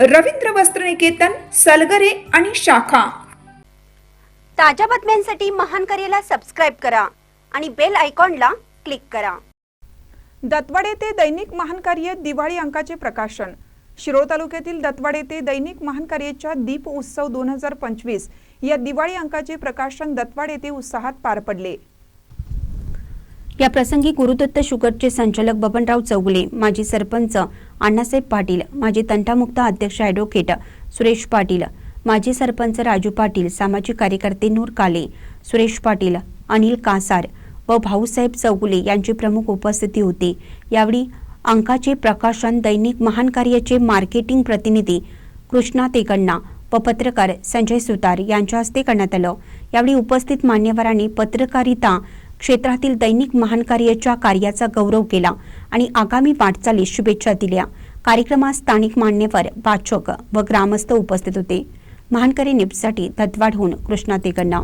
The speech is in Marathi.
रवींद्र वस्त्रनिकेतन सलगरे आणि शाखा. ताज्या बातम्यांसाठी महान करेला सबस्क्राईब करा आणि बेल आयकॉनला क्लिक करा. दत्तवाड येथे दैनिक महान कार्य दिवाळी अंकाचे प्रकाशन. शिरोळ तालुक्यातील दत्तवाड येथे दैनिक महान कार्याच्या दीप उत्सव दोन हजार पंचवीस या दिवाळी अंकाचे प्रकाशन दत्तवाड येथे उत्साहात पार पडले. या प्रसंगी गुरुदत्त शुगरचे संचालक बबनराव चौगुले माजी सरपंच अण्णासाहेब पाटील माजी तंटामुक्त अध्यक्ष ॲडव्होकेट सुरेश पाटील माजी सरपंच राजू पाटील सामाजिक कार्यकर्ते नूर काले सुरेश पाटील अनिल कासार व भाऊसाहेब चौगुले यांची प्रमुख उपस्थिती होती. यावेळी अंकाचे प्रकाशन दैनिक महान कार्याचे मार्केटिंग प्रतिनिधी कृष्णा तेगण्णा व पत्रकार संजय सुतार यांच्या हस्ते करण्यात आलं. यावेळी उपस्थित मान्यवरांनी पत्रकारिता क्षेत्रातील दैनिक महान कार्याच्या कार्याचा गौरव केला आणि आगामी वाटचालीस शुभेच्छा दिल्या. कार्यक्रमात स्थानिक मान्यवर वाचक व ग्रामस्थ उपस्थित होते. महानकरी निप्ससाठी होऊन कृष्णा तेगण्णा.